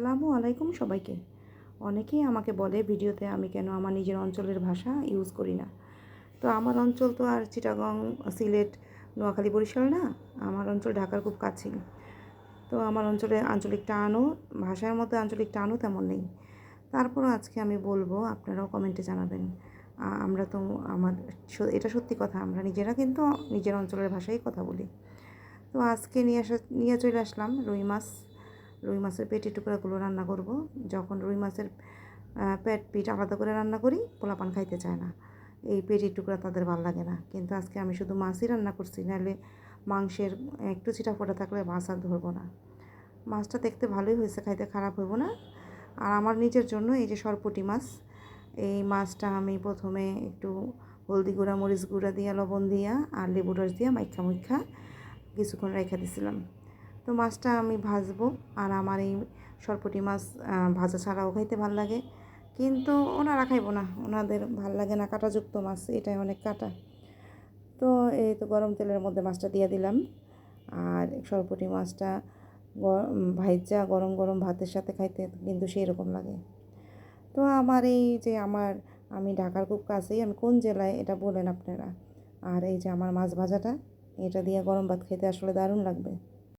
আসসালামু আলাইকুম সবাইকে। অনেকেই আমাকে বলে ভিডিওতে আমি কেন আমার নিজের অঞ্চলের ভাষা ইউজ করি না। তো আমার অঞ্চল তো আর চিটাগং সিলেট নোয়াখালী বরিশাল না, আমার অঞ্চল ঢাকার খুব কাছেই। তো আমার অঞ্চলে আঞ্চলিক টানও, ভাষার মধ্যে আঞ্চলিক টানও তেমন নেই। তারপরও আজকে আমি বলব, আপনারাও কমেন্টে জানাবেন। আমরা তো আমার এটা সত্যি কথা, আমরা নিজেরা কিন্তু নিজের অঞ্চলের ভাষায় কথা বলি। তো আজকে নিয়ে আসা, নিয়ে চলে আসলাম রুই মাছ। রুই মাছের পেটি টুকরাগুলো রান্না করব। যখন রুই মাছের পেট, পিঠ আলাদা করে রান্না করি, পোলাপান খাইতে চায় না। এই পেটির টুকরা তাদের ভালো লাগে না। কিন্তু আজকে আমি শুধু মাছই রান্না করছি, নাহলে মাংসের একটু চিটা ফোটা থাকলে মাছ আর ধরবো না। মাছটা দেখতে ভালোই হয়েছে, খাইতে খারাপ হইব না। আর আমার নিজের জন্য এই যে সরপুটি মাছ, এই মাছটা আমি প্রথমে একটু হলদি গুঁড়া, মরিচ গুঁড়া দিয়া, লবণ দিয়া আর লেবু রস দিয়া মাইখা মুইখা কিছুক্ষণ রেখে দিছিলাম। তো মাছটা আমি ভাজবো আর আমার এই সরপটি মাছ ভাজা ছাড়াও খাইতে ভালো লাগে। কিন্তু ওনারা খাইবো না, ওনাদের ভালো লাগে না কাঁটাযুক্ত মাছ, এটাই অনেক কাটা। তো এই তো গরম তেলের মধ্যে মাছটা দিয়ে দিলাম। আর সরপটি মাছটা ভাইজা গরম গরম ভাতের সাথে খাইতে কিন্তু সেই রকম লাগে। তো আমার এই যে আমার, আমি ঢাকার খুব কাছেই, আমি কোন জেলায় এটা বলেন আপনারা। আর এই যে আমার মাছ ভাজাটা, এটা দিয়ে গরম ভাত খেতে আসলে দারুণ লাগবে।